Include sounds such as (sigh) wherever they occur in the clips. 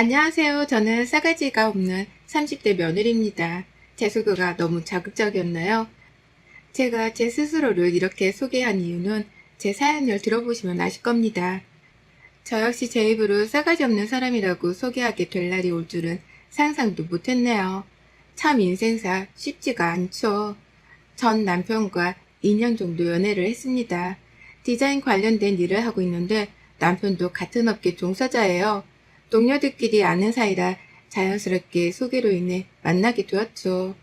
안녕하세요. 저는 싸가지가 없는 30대 며느리입니다. 제 소개가 너무 자극적이었나요? 제가 제 스스로를 이렇게 소개한 이유는 제 사연을 들어보시면 아실 겁니다. 저 역시 제 입으로 싸가지 없는 사람이라고 소개하게 될 날이 올 줄은 상상도 못했네요. 참 인생사 쉽지가 않죠. 전 남편과 2년 정도 연애를 했습니다. 디자인 관련된 일을 하고 있는데 남편도 같은 업계 종사자예요. 동료들끼리 아는 사이라 자연스럽게 소개로 인해 만나게 되었죠.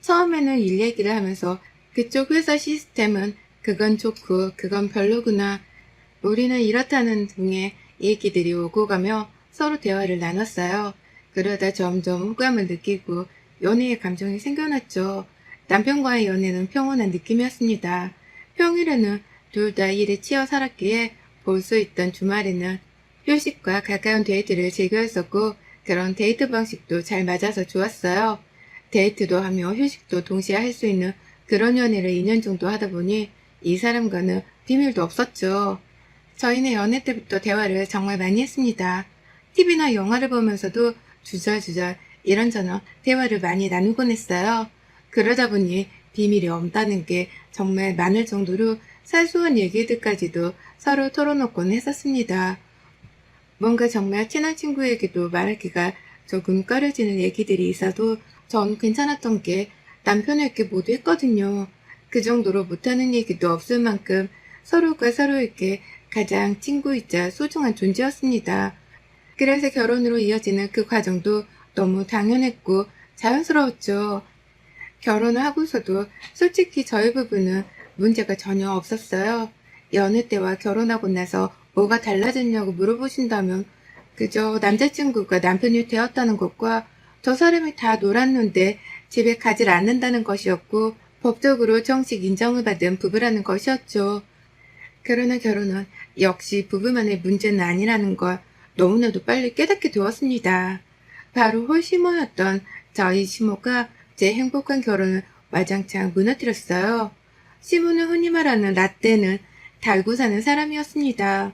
처음에는 일 얘기를 하면서 그쪽 회사 시스템은 그건 좋고 그건 별로구나. 우리는 이렇다는 등의 얘기들이 오고 가며 서로 대화를 나눴어요. 그러다 점점 호감을 느끼고 연애의 감정이 생겨났죠. 남편과의 연애는 평온한 느낌이었습니다. 평일에는 둘 다 일에 치여 살았기에 볼 수 있던 주말에는 휴식과 가까운 데이트를 즐겨했었고 그런 데이트 방식도 잘 맞아서 좋았어요. 데이트도 하며 휴식도 동시에 할 수 있는 그런 연애를 2년 정도 하다 보니 이 사람과는 비밀도 없었죠. 저희는 연애 때부터 대화를 정말 많이 했습니다. TV나 영화를 보면서도 주절주절 이런저런 대화를 많이 나누곤 했어요. 그러다 보니 비밀이 없다는 게 정말 많을 정도로 사소한 얘기들까지도 서로 털어놓곤 했었습니다. 뭔가 정말 친한 친구에게도 말하기가 조금 꺼려지는 얘기들이 있어도 전 괜찮았던 게 남편에게 모두 했거든요. 그 정도로 못하는 얘기도 없을 만큼 서로가 서로에게 가장 친구이자 소중한 존재였습니다. 그래서 결혼으로 이어지는 그 과정도 너무 당연했고 자연스러웠죠. 결혼을 하고서도 솔직히 저희 부부는 문제가 전혀 없었어요. 연애 때와 결혼하고 나서 뭐가 달라졌냐고 물어보신다면 그저 남자친구가 남편이 되었다는 것과 저 사람이 다 놀았는데 집에 가질 않는다는 것이었고 법적으로 정식 인정을 받은 부부라는 것이었죠. 그러나 결혼은 역시 부부만의 문제는 아니라는 걸 너무나도 빨리 깨닫게 되었습니다. 바로 홀시모였던 저희 시모가 제 행복한 결혼을 와장창 무너뜨렸어요. 시모는 흔히 말하는 라떼는 달고 사는 사람이었습니다.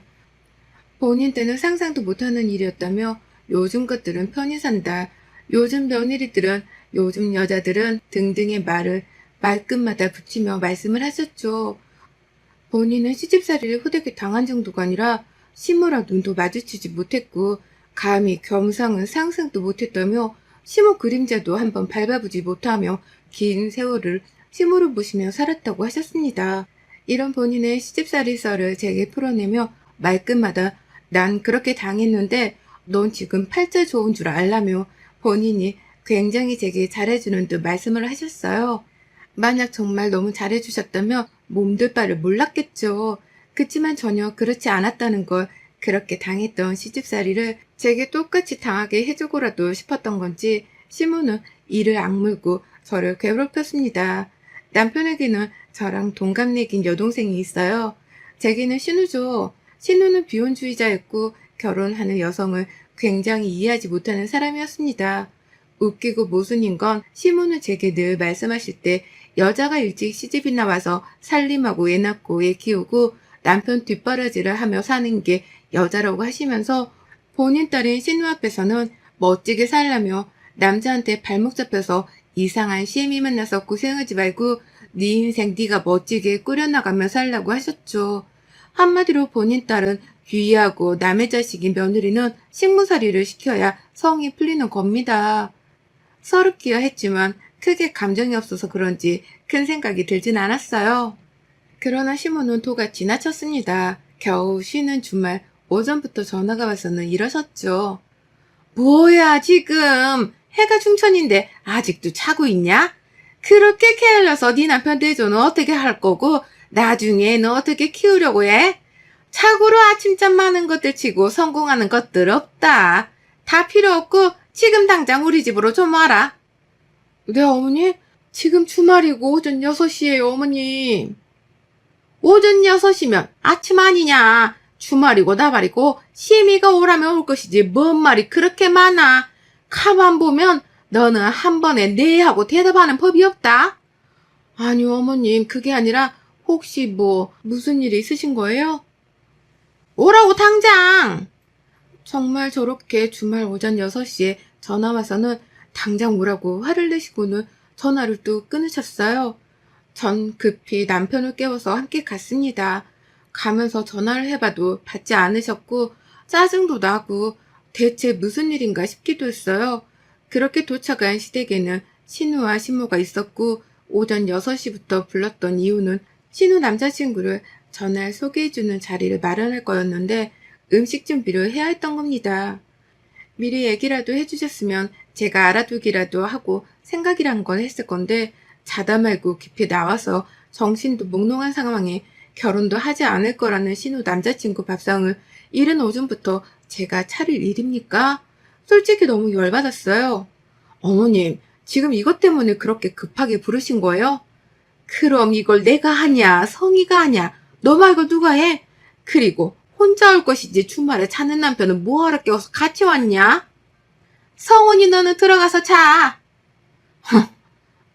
본인 때는 상상도 못하는 일이었다며 요즘 것들은 편히 산다. 요즘 며느리들은 요즘 여자들은 등등의 말을 말끝마다 붙이며 말씀을 하셨죠. 본인은 시집살이를 후대게 당한 정도가 아니라 시모랑 눈도 마주치지 못했고 감히 겸상은 상상도 못했다며 시모 그림자도 한번 밟아보지 못하며 긴 세월을 시모를 보시며 살았다고 하셨습니다. 이런 본인의 시집살이 썰을 제게 풀어내며 말끝마다 난 그렇게 당했는데 넌 지금 팔자 좋은 줄 알라며 본인이 굉장히 제게 잘해주는 듯 말씀을 하셨어요. 만약 정말 너무 잘해주셨다면 몸둘 바를 몰랐겠죠. 그치만 전혀 그렇지 않았다는 걸 그렇게 당했던 시집살이를 제게 똑같이 당하게 해주고라도 싶었던 건지 시모는 이를 악물고 저를 괴롭혔습니다. 남편에게는 저랑 동갑내긴 여동생이 있어요. 제게는 신우죠. 신우는 비혼주의자였고 결혼하는 여성을 굉장히 이해하지 못하는 사람이었습니다. 웃기고 모순인 건 시모는 제게 늘 말씀하실 때 여자가 일찍 시집이나 와서 살림하고 애 낳고 애 키우고 남편 뒷바라지를 하며 사는 게 여자라고 하시면서 본인 딸인 신우 앞에서는 멋지게 살라며 남자한테 발목 잡혀서 이상한 시애미 만나서 고생하지 말고 네 인생 네가 멋지게 꾸려나가며 살라고 하셨죠. 한마디로 본인 딸은 귀하고 남의 자식인 며느리는 식무살이를 시켜야 성이 풀리는 겁니다. 서럽기야 했지만 크게 감정이 없어서 그런지 큰 생각이 들진 않았어요. 그러나 시모는 도가 지나쳤습니다. 겨우 쉬는 주말 오전부터 전화가 와서는 일어섰죠. 뭐야 지금 해가 중천인데 아직도 자고 있냐? 그렇게 게을러서 네 남편 대조는 어떻게 할 거고 나중에 너 어떻게 키우려고 해? 착오로 아침잠 많은 것들 치고 성공하는 것들 없다. 다 필요 없고 지금 당장 우리 집으로 좀 와라. 네 어머니 지금 주말이고 오전 6시에요 어머님. 오전 6시면 아침 아니냐. 주말이고 나발이고 시미가 오라면 올 것이지 뭔 말이 그렇게 많아. 가만 보면 너는 한 번에 네 하고 대답하는 법이 없다. 아니요 어머님 그게 아니라 혹시 뭐 무슨 일이 있으신 거예요? 오라고 당장. 정말 저렇게 주말 오전 6시에 전화 와서는 당장 오라고 화를 내시고는 전화를 또 끊으셨어요. 전 급히 남편을 깨워서 함께 갔습니다. 가면서 전화를 해봐도 받지 않으셨고 짜증도 나고 대체 무슨 일인가 싶기도 했어요. 그렇게 도착한 시댁에는 신우와 신모가 있었고 오전 6시부터 불렀던 이유는 신우 남자친구를 전날 소개해주는 자리를 마련할 거였는데 음식 준비를 해야 했던 겁니다. 미리 얘기라도 해주셨으면 제가 알아두기라도 하고 생각이란 건 했을 건데 자다 말고 깊이 나와서 정신도 몽롱한 상황에 결혼도 하지 않을 거라는 신우 남자친구 밥상을 이른 오전부터 제가 차릴 일입니까? 솔직히 너무 열받았어요. 어머님, 지금 이것 때문에 그렇게 급하게 부르신 거예요? 그럼 이걸 내가 하냐, 성희가 하냐, 너 말고 누가 해? 그리고 혼자 올 것이지 주말에 자는 남편은 뭐하러 깨워서 같이 왔냐? 성훈이 너는 들어가서 자. 흥,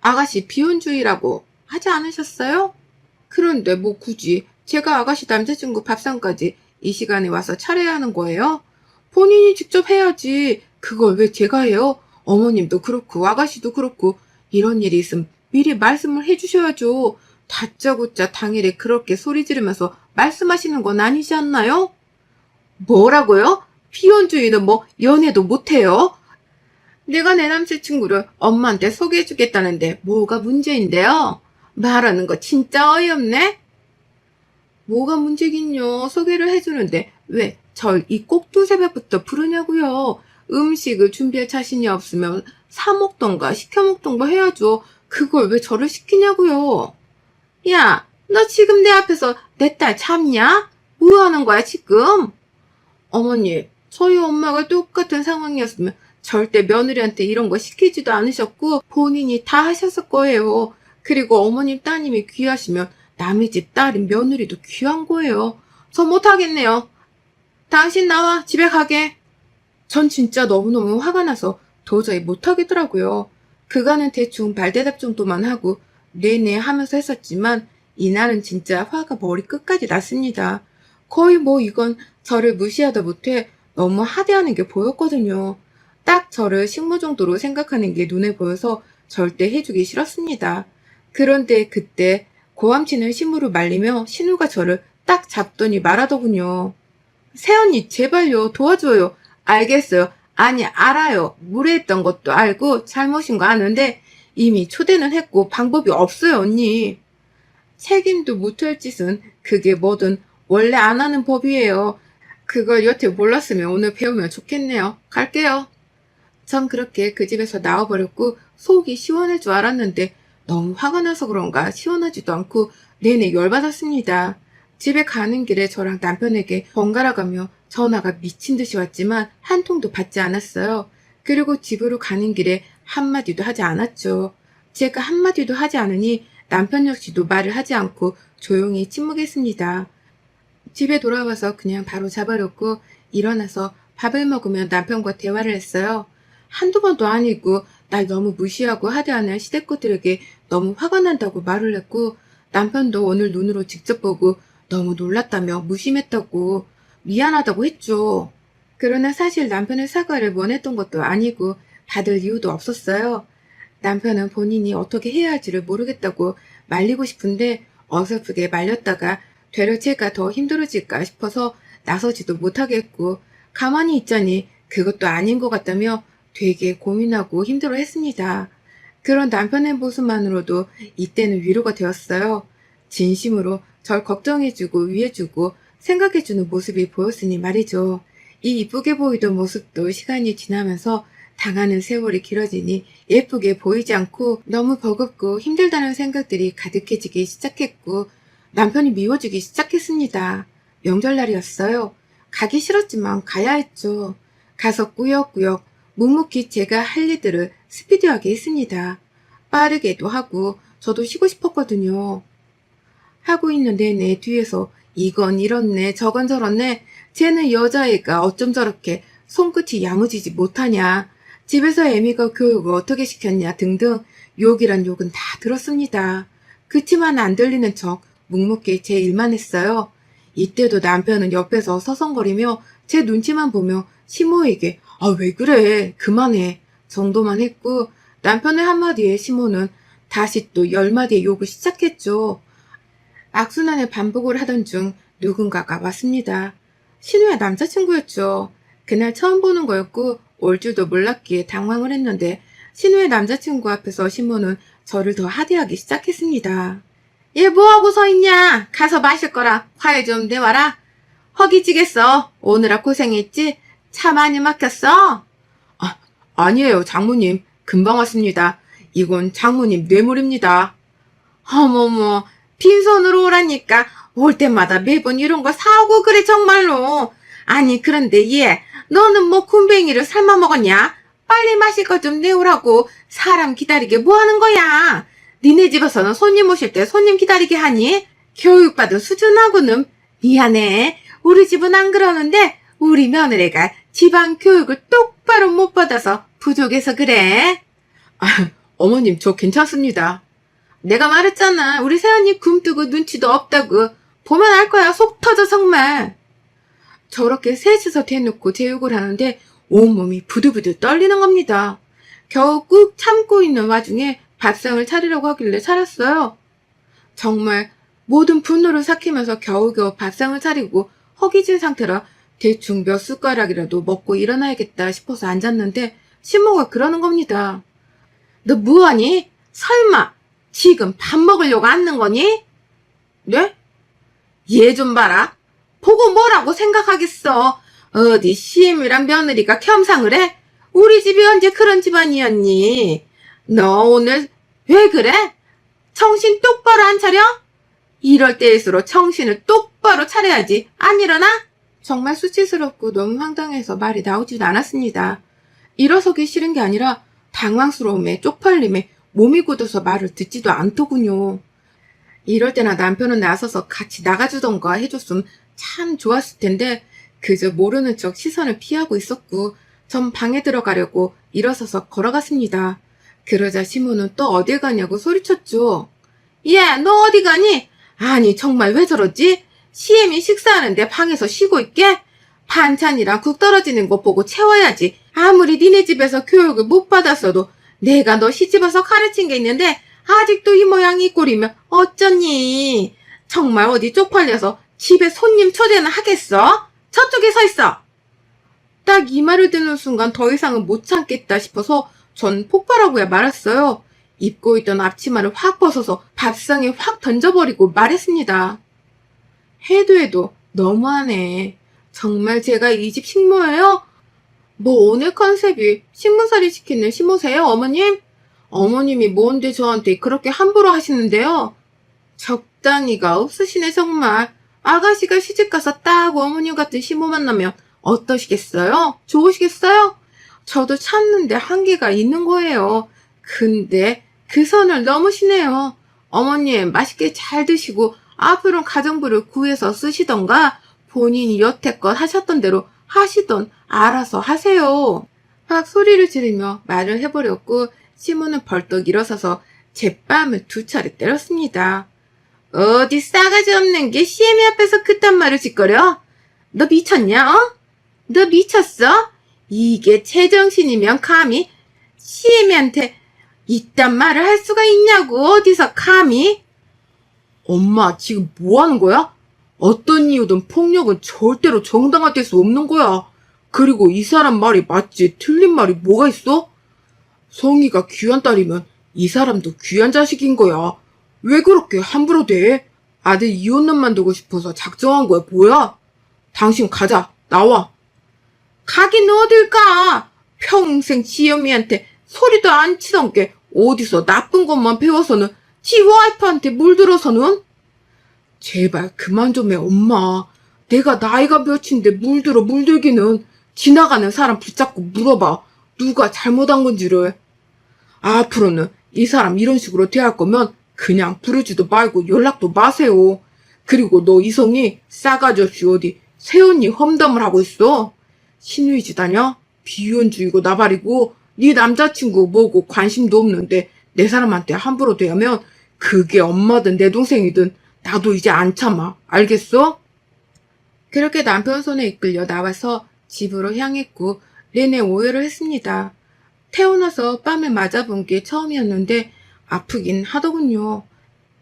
아가씨 비혼주의라고 하지 않으셨어요? 그런데 뭐 굳이 제가 아가씨 남자친구 밥상까지 이 시간에 와서 차려야 하는 거예요? 본인이 직접 해야지. 그걸 왜 제가 해요? 어머님도 그렇고 아가씨도 그렇고 이런 일이 있으면 미리 말씀을 해주셔야죠. 다짜고짜 당일에 그렇게 소리 지르면서 말씀하시는 건 아니지 않나요? 뭐라고요? 비혼주의는 뭐 연애도 못해요? 내가 내 남자친구를 엄마한테 소개해주겠다는데 뭐가 문제인데요? 말하는 거 진짜 어이없네? 뭐가 문제긴요. 소개를 해주는데 왜 절 이 꼭두 새벽부터 부르냐고요. 음식을 준비할 자신이 없으면 사 먹던가 시켜 먹던가 해야죠. 그걸 왜 저를 시키냐고요. 야, 너 지금 내 앞에서 내 딸 참냐? 뭐 하는 거야 지금? 어머니, 저희 엄마가 똑같은 상황이었으면 절대 며느리한테 이런 거 시키지도 않으셨고 본인이 다 하셨을 거예요. 그리고 어머님 따님이 귀하시면 남의 집 딸인 며느리도 귀한 거예요. 저 못하겠네요. 당신 나와 집에 가게. 전 진짜 너무너무 화가 나서 도저히 못하겠더라고요. 그간은 대충 발대답 정도만 하고 네네 하면서 했었지만 이날은 진짜 화가 머리 끝까지 났습니다. 거의 뭐 이건 저를 무시하다 못해 너무 하대하는 게 보였거든요. 딱 저를 식모 정도로 생각하는 게 눈에 보여서 절대 해주기 싫었습니다. 그런데 그때 고함치는 신부를 말리며 신우가 저를 딱 잡더니 말하더군요. 새언니 제발요 도와줘요. 알겠어요. 아니 알아요. 무례했던 것도 알고 잘못인 거 아는데 이미 초대는 했고 방법이 없어요 언니. 책임도 못할 짓은 그게 뭐든 원래 안 하는 법이에요. 그걸 여태 몰랐으면 오늘 배우면 좋겠네요. 갈게요. 전 그렇게 그 집에서 나와버렸고 속이 시원할 줄 알았는데 너무 화가 나서 그런가 시원하지도 않고 내내 열받았습니다. 집에 가는 길에 저랑 남편에게 번갈아 가며 전화가 미친 듯이 왔지만 한 통도 받지 않았어요. 그리고 집으로 가는 길에 한마디도 하지 않았죠. 제가 한마디도 하지 않으니 남편 역시도 말을 하지 않고 조용히 침묵했습니다. 집에 돌아와서 그냥 바로 잡아놓고 일어나서 밥을 먹으며 남편과 대화를 했어요. 한두 번도 아니고 날 너무 무시하고 하대하는 시댁것들에게 너무 화가 난다고 말을 했고 남편도 오늘 눈으로 직접 보고 너무 놀랐다며 무심했다고 미안하다고 했죠. 그러나 사실 남편의 사과를 원했던 것도 아니고 받을 이유도 없었어요. 남편은 본인이 어떻게 해야 할지를 모르겠다고 말리고 싶은데 어설프게 말렸다가 되려 제가 더 힘들어질까 싶어서 나서지도 못하겠고 가만히 있자니 그것도 아닌 것 같다며 되게 고민하고 힘들어 했습니다. 그런 남편의 모습만으로도 이때는 위로가 되었어요. 진심으로 절 걱정해주고 위해주고 생각해주는 모습이 보였으니 말이죠. 이 이쁘게 보이던 모습도 시간이 지나면서 당하는 세월이 길어지니 예쁘게 보이지 않고 너무 버겁고 힘들다는 생각들이 가득해지기 시작했고 남편이 미워지기 시작했습니다. 명절날이었어요. 가기 싫었지만 가야 했죠. 가서 꾸역꾸역 묵묵히 제가 할 일들을 스피디하게 했습니다. 빠르게도 하고 저도 쉬고 싶었거든요. 하고 있는 내내 뒤에서 이건 이렇네 저건 저렇네 쟤는 여자애가 어쩜 저렇게 손끝이 야무지지 못하냐 집에서 애미가 교육을 어떻게 시켰냐 등등 욕이란 욕은 다 들었습니다. 그치만 안 들리는 척 묵묵히 제 일만 했어요. 이때도 남편은 옆에서 서성거리며 제 눈치만 보며 시모에게 아 왜 그래 그만해 정도만 했고 남편의 한마디에 시모는 다시 또 열마디의 욕을 시작했죠. 악순환의 반복을 하던 중 누군가가 왔습니다. 신우의 남자친구였죠. 그날 처음 보는 거였고 올 줄도 몰랐기에 당황을 했는데 신우의 남자친구 앞에서 신모는 저를 더 하대하기 시작했습니다. 얘 뭐하고 서 있냐? 가서 마실 거라 과일 좀 내와라. 허기지겠어. 오느라 고생했지? 차 많이 막혔어? 아, 아니에요, 장모님. 금방 왔습니다. 이건 장모님 뇌물입니다. 어머머, 빈손으로 오라니까 올 때마다 매번 이런 거 사오고 그래 정말로. 아니 그런데 얘 너는 뭐 군뱅이를 삶아 먹었냐? 빨리 마실 것좀 내오라고 사람 기다리게 뭐 하는 거야? 니네 집에서는 손님 오실 때 손님 기다리게 하니? 교육받은 수준하고는 미안해. 우리 집은 안 그러는데 우리 며느리가 집안 교육을 똑바로 못 받아서 부족해서 그래. 아, (laughs) 어머님 저 괜찮습니다. 내가 말했잖아. 우리 새언니 굼뜨고 눈치도 없다고. 보면 알 거야. 속 터져 정말. 저렇게 셋이서 대놓고 제욕을 하는데 온몸이 부들부들 떨리는 겁니다. 겨우 꾹 참고 있는 와중에 밥상을 차리려고 하길래 차렸어요. 정말 모든 분노를 삭히면서 겨우겨우 밥상을 차리고 허기진 상태라 대충 몇 숟가락이라도 먹고 일어나야겠다 싶어서 앉았는데 신모가 그러는 겁니다. 너 뭐하니? 설마 지금 밥 먹으려고 앉는 거니? 네? 얘 좀 봐라. 보고 뭐라고 생각하겠어. 어디 시엠이랑 며느리가 겸상을 해? 우리 집이 언제 그런 집안이었니? 너 오늘 왜 그래? 정신 똑바로 안 차려? 이럴 때일수록 정신을 똑바로 차려야지. 안 일어나? 정말 수치스럽고 너무 황당해서 말이 나오지도 않았습니다. 일어서기 싫은 게 아니라 당황스러움에 쪽팔림에 몸이 굳어서 말을 듣지도 않더군요. 이럴 때나 남편은 나서서 같이 나가주던가 해줬으면 참 좋았을 텐데 그저 모르는 척 시선을 피하고 있었고 전 방에 들어가려고 일어서서 걸어갔습니다. 그러자 시모는 또 어딜 가냐고 소리쳤죠. 야, 너 어디 가니? 아니, 정말 왜 저러지? 시엠이 식사하는데 방에서 쉬고 있게? 반찬이랑 국 떨어지는 거 보고 채워야지. 아무리 니네 집에서 교육을 못 받았어도 내가 너 시집와서 가르친 게 있는데 아직도 이 모양 이 꼴이면 어쩌니? 정말 어디 쪽팔려서 집에 손님 초대는 하겠어? 저쪽에 서 있어! 딱 이 말을 듣는 순간 더 이상은 못 참겠다 싶어서 전 폭발하고야 말았어요. 입고 있던 앞치마를 확 벗어서 밥상에 확 던져버리고 말했습니다. 해도 해도 너무하네. 정말 제가 이 집 식모예요? 뭐 오늘 컨셉이 식문살이 시키는 시모세요, 어머님? 어머님이 뭔데 저한테 그렇게 함부로 하시는데요? 적당히가 없으시네, 정말. 아가씨가 시집가서 딱 어머님 같은 시모 만나면 어떠시겠어요? 좋으시겠어요? 저도 참는데 한계가 있는 거예요. 근데 그 선을 넘으시네요. 어머님, 맛있게 잘 드시고 앞으로는 가정부를 구해서 쓰시던가 본인이 여태껏 하셨던 대로 하시던 알아서 하세요. 막 소리를 지르며 말을 해버렸고 시모는 벌떡 일어서서 제 뺨을 두 차례 때렸습니다. 어디 싸가지 없는 게 시애미 앞에서 그딴 말을 짓거려? 너 미쳤냐, 어? 너 미쳤어? 이게 제정신이면 감히 시애미한테 이딴 말을 할 수가 있냐고, 어디서 감히? 엄마, 지금 뭐 하는 거야? 어떤 이유든 폭력은 절대로 정당화될 수 없는 거야. 그리고 이 사람 말이 맞지, 틀린 말이 뭐가 있어? 성희가 귀한 딸이면 이 사람도 귀한 자식인 거야. 왜 그렇게 함부로 대? 아들 이혼남만 두고 싶어서 작정한 거야, 뭐야? 당신 가자, 나와. 가긴 어딜 가? 평생 지연이한테 소리도 안 치던 게 어디서 나쁜 것만 배워서는 지 와이프한테 물들어서는? 제발 그만 좀 해, 엄마. 내가 나이가 몇인데 물들어 물들기는 지나가는 사람 붙잡고 물어봐. 누가 잘못한 건지를. 앞으로는 이 사람 이런 식으로 대할 거면 그냥 부르지도 말고 연락도 마세요. 그리고 너 이성이 싸가지 없이 어디 새언니 험담을 하고 있어. 신의지 다냐? 비혼주의고 나발이고 네 남자친구 뭐고 관심도 없는데 내 사람한테 함부로 대하면 그게 엄마든 내 동생이든 나도 이제 안 참아. 알겠어? 그렇게 남편 손에 이끌려 나와서 집으로 향했고 내내 오해를 했습니다. 태어나서 뺨에 맞아본 게 처음이었는데 아프긴 하더군요.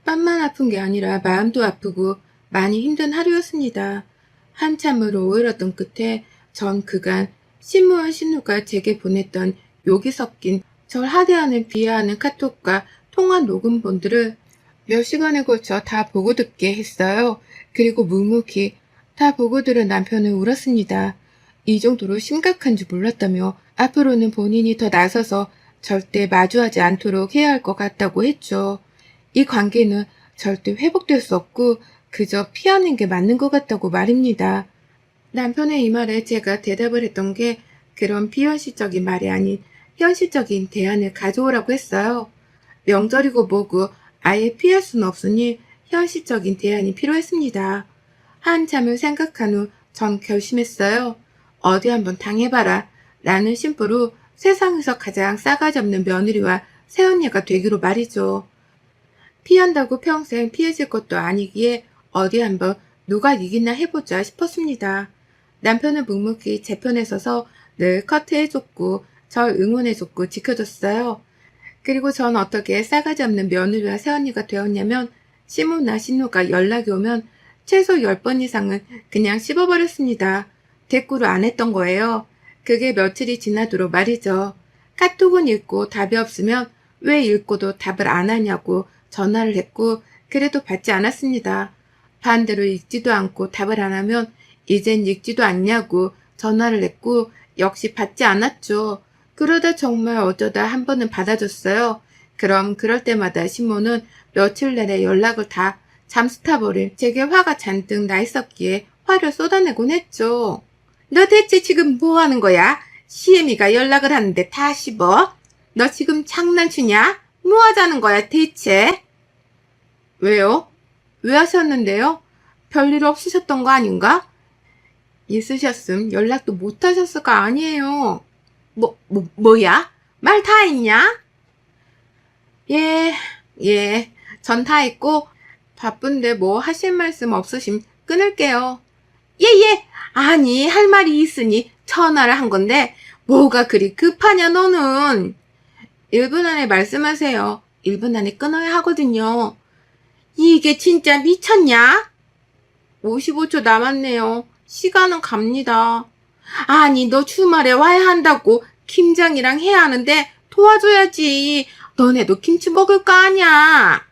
뺨만 아픈 게 아니라 마음도 아프고 많이 힘든 하루였습니다. 한참을 오해했던 끝에 전 그간 신무와 신우가 제게 보냈던 욕이 섞인 절 하대하는 비하하는 카톡과 통화 녹음본들을 몇 시간에 걸쳐 다 보고 듣게 했어요. 그리고 묵묵히 다 보고 들은 남편은 울었습니다. 이 정도로 심각한 줄 몰랐다며 앞으로는 본인이 더 나서서 절대 마주하지 않도록 해야 할 것 같다고 했죠. 이 관계는 절대 회복될 수 없고 그저 피하는 게 맞는 것 같다고 말입니다. 남편의 이 말에 제가 대답을 했던 게 그런 비현실적인 말이 아닌 현실적인 대안을 가져오라고 했어요. 명절이고 뭐고 아예 피할 수는 없으니 현실적인 대안이 필요했습니다. 한참을 생각한 후 전 결심했어요. 어디 한번 당해봐라. 라는 심보로 세상에서 가장 싸가지 없는 며느리와 새언니가 되기로 말이죠. 피한다고 평생 피해질 것도 아니기에 어디 한번 누가 이기나 해보자 싶었습니다. 남편은 묵묵히 제 편에 서서 늘 커트해줬고 절 응원해줬고 지켜줬어요. 그리고 전 어떻게 싸가지 없는 며느리와 새언니가 되었냐면 시무나 신우가 연락이 오면 최소 10번 이상은 그냥 씹어버렸습니다. 대꾸를 안 했던 거예요. 그게 며칠이 지나도록 말이죠. 카톡은 읽고 답이 없으면 왜 읽고도 답을 안 하냐고 전화를 했고 그래도 받지 않았습니다. 반대로 읽지도 않고 답을 안 하면 이젠 읽지도 않냐고 전화를 했고 역시 받지 않았죠. 그러다 정말 어쩌다 한 번은 받아줬어요. 그럼 그럴 때마다 신모는 며칠 내내 연락을 다 잠수 타버린 제게 화가 잔뜩 나 있었기에 화를 쏟아내곤 했죠. 너 대체 지금 뭐 하는 거야? 시애미가 연락을 하는데 다 씹어? 너 지금 장난치냐? 뭐 하자는 거야 대체? 왜요? 왜 하셨는데요? 별일 없으셨던 거 아닌가? 있으셨음 연락도 못 하셨을 거 아니에요. 뭐, 뭐, 뭐야? 말 다 했냐? 예, 예. 전 다 했고, 바쁜데 뭐 하실 말씀 없으심 끊을게요. 예, 예. 아니, 할 말이 있으니 전화를 한 건데, 뭐가 그리 급하냐, 너는. 1분 안에 말씀하세요. 1분 안에 끊어야 하거든요. 이게 진짜 미쳤냐? 55초 남았네요. 시간은 갑니다. 아니, 너 주말에 와야 한다고 김장이랑 해야 하는데 도와줘야지. 너네도 김치 먹을 거 아니야.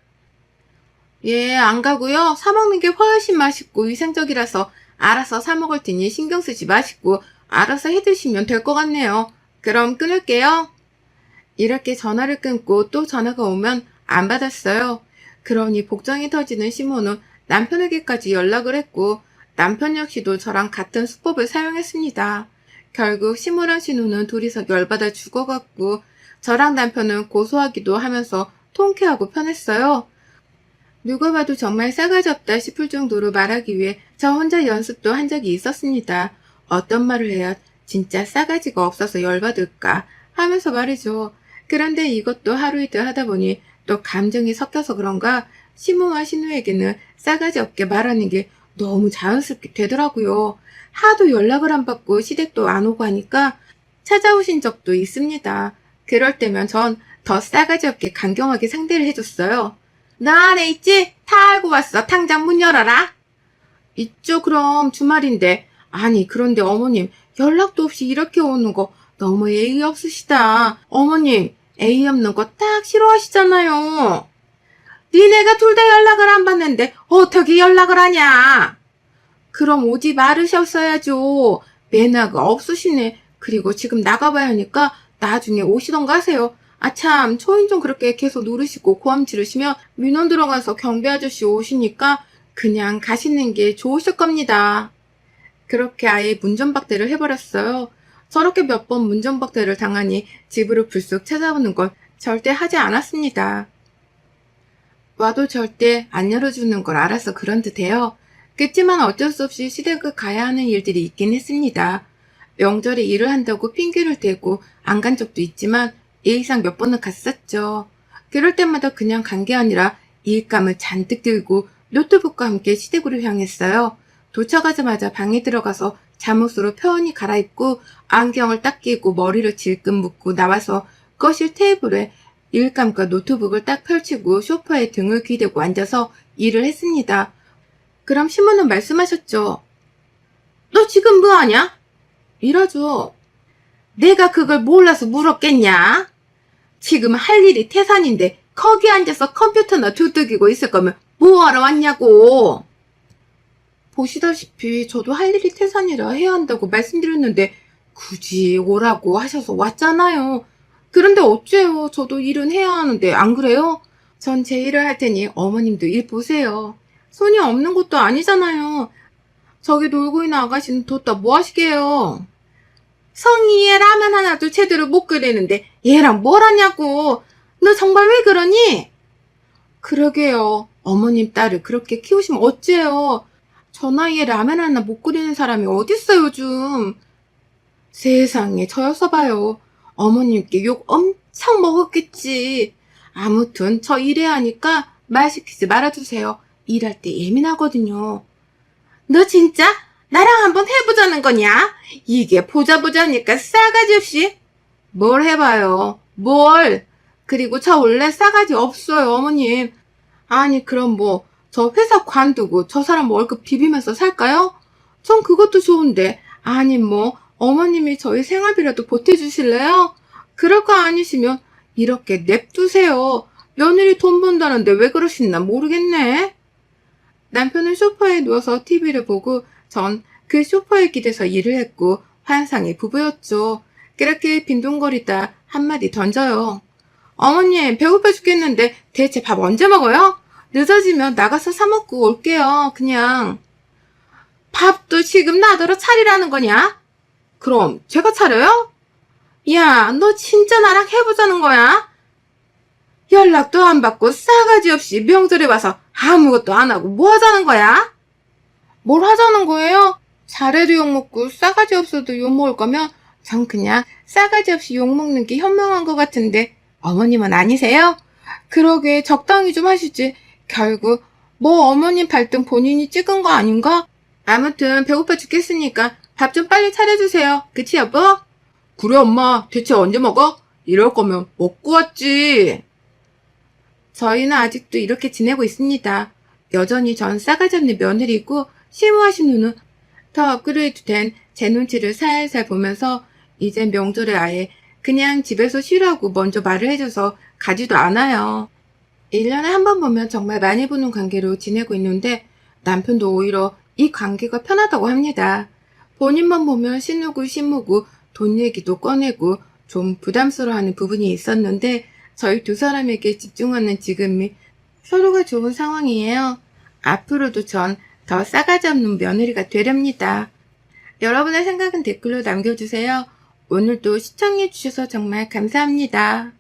예, 안 가고요. 사 먹는 게 훨씬 맛있고 위생적이라서 알아서 사 먹을 테니 신경 쓰지 마시고 알아서 해 드시면 될 것 같네요. 그럼 끊을게요. 이렇게 전화를 끊고 또 전화가 오면 안 받았어요. 그러니 복장이 터지는 시모는 남편에게까지 연락을 했고 남편 역시도 저랑 같은 수법을 사용했습니다. 결국 시모랑 신우는 둘이서 열받아 죽어갔고 저랑 남편은 고소하기도 하면서 통쾌하고 편했어요. 누가 봐도 정말 싸가지 없다 싶을 정도로 말하기 위해 저 혼자 연습도 한 적이 있었습니다. 어떤 말을 해야 진짜 싸가지가 없어서 열받을까 하면서 말이죠. 그런데 이것도 하루 이틀 하다 보니 또 감정이 섞여서 그런가 시모와 신우에게는 싸가지 없게 말하는 게 너무 자연스럽게 되더라고요. 하도 연락을 안 받고 시댁도 안 오고 하니까 찾아오신 적도 있습니다. 그럴 때면 전 더 싸가지 없게 강경하게 상대를 해줬어요. 나 안에 있지? 다 알고 왔어. 당장 문 열어라. 있죠, 그럼 주말인데. 아니, 그런데 어머님, 연락도 없이 이렇게 오는 거 너무 예의 없으시다. 어머님, 예의 없는 거 딱 싫어하시잖아요. 니네가 둘 다 연락을 안 받는데 어떻게 연락을 하냐? 그럼 오지 말으셨어야죠. 매너가 없으시네. 그리고 지금 나가봐야 하니까 나중에 오시던가 하세요. 아참 초인 종 그렇게 계속 누르시고 고함 지르시면 민원 들어가서 경비 아저씨 오시니까 그냥 가시는 게 좋으실 겁니다. 그렇게 아예 문전박대를 해버렸어요. 저렇게 몇 번 문전박대를 당하니 집으로 불쑥 찾아오는 걸 절대 하지 않았습니다. 와도 절대 안 열어주는 걸 알아서 그런 듯해요. 그렇지만 어쩔 수 없이 시댁을 가야 하는 일들이 있긴 했습니다. 명절에 일을 한다고 핑계를 대고 안 간 적도 있지만 예의상 몇 번은 갔었죠. 그럴 때마다 그냥 간 게 아니라 일감을 잔뜩 들고 노트북과 함께 시댁으로 향했어요. 도착하자마자 방에 들어가서 잠옷으로 편히 갈아입고 안경을 딱 끼고 머리를 질끈 묶고 나와서 거실 테이블에 일감과 노트북을 딱 펼치고 소파에 등을 기대고 앉아서 일을 했습니다. 그럼 신부는 말씀하셨죠. 너 지금 뭐 하냐? 일하죠. 내가 그걸 몰라서 물었겠냐? 지금 할 일이 태산인데 거기 앉아서 컴퓨터나 두들기고 있을 거면 뭐하러 왔냐고. 보시다시피 저도 할 일이 태산이라 해야 한다고 말씀드렸는데 굳이 오라고 하셔서 왔잖아요. 그런데 어째요? 저도 일은 해야 하는데 안 그래요? 전 제 일을 할 테니 어머님도 일 보세요. 손이 없는 것도 아니잖아요. 저기 놀고 있는 아가씨는 뒀다 뭐 하시게요? 성희애 라면 하나도 제대로 못 끓이는데 얘랑 뭘 하냐고. 너 정말 왜 그러니? 그러게요. 어머님 딸을 그렇게 키우시면 어째요? 저 나이에 라면 하나 못 끓이는 사람이 어딨어 요즘. 세상에 저여서 봐요. 어머님께 욕 엄청 먹었겠지. 아무튼 저 일해야 하니까 말 시키지 말아주세요. 일할 때 예민하거든요. 너 진짜 나랑 한번 해보자는 거냐? 이게 보자 보자니까 싸가지 없이. 뭘 해봐요. 뭘. 그리고 저 원래 싸가지 없어요, 어머님. 아니, 그럼 뭐, 저 회사 관두고 저 사람 월급 비비면서 살까요? 전 그것도 좋은데. 아니, 뭐, 어머님이 저희 생활비라도 보태주실래요? 그럴 거 아니시면 이렇게 냅두세요. 며느리 돈 번다는데 왜 그러시나 모르겠네. 남편은 소파에 누워서 TV를 보고 전 그 소파에 기대서 일을 했고 환상의 부부였죠. 그렇게 빈둥거리다 한마디 던져요. 어머님 배고파 죽겠는데 대체 밥 언제 먹어요? 늦어지면 나가서 사 먹고 올게요. 그냥. 밥도 지금 나더러 차리라는 거냐? 그럼 제가 차려요? 야, 너 진짜 나랑 해보자는 거야? 연락도 안 받고 싸가지 없이 명절에 와서 아무것도 안 하고 뭐 하자는 거야? 뭘 하자는 거예요? 잘해도 욕먹고 싸가지 없어도 욕먹을 거면 전 그냥 싸가지 없이 욕먹는 게 현명한 것 같은데 어머님은 아니세요? 그러게 적당히 좀 하시지. 결국 뭐 어머님 발등 본인이 찍은 거 아닌가? 아무튼 배고파 죽겠으니까 밥 좀 빨리 차려주세요. 그치 여보? 그래 엄마 대체 언제 먹어? 이럴 거면 먹고 왔지. 저희는 아직도 이렇게 지내고 있습니다. 여전히 전 싸가지 없는 며느리고 심오하신 누는 더 업그레이드 된 제 눈치를 살살 보면서 이제 명절에 아예 그냥 집에서 쉬라고 먼저 말을 해줘서 가지도 않아요. 1년에 한 번 보면 정말 많이 보는 관계로 지내고 있는데 남편도 오히려 이 관계가 편하다고 합니다. 본인만 보면 신우고 신무고 돈 얘기도 꺼내고 좀 부담스러워하는 부분이 있었는데 저희 두 사람에게 집중하는 지금이 서로가 좋은 상황이에요. 앞으로도 전 더 싸가지 없는 며느리가 되렵니다. 여러분의 생각은 댓글로 남겨주세요. 오늘도 시청해주셔서 정말 감사합니다.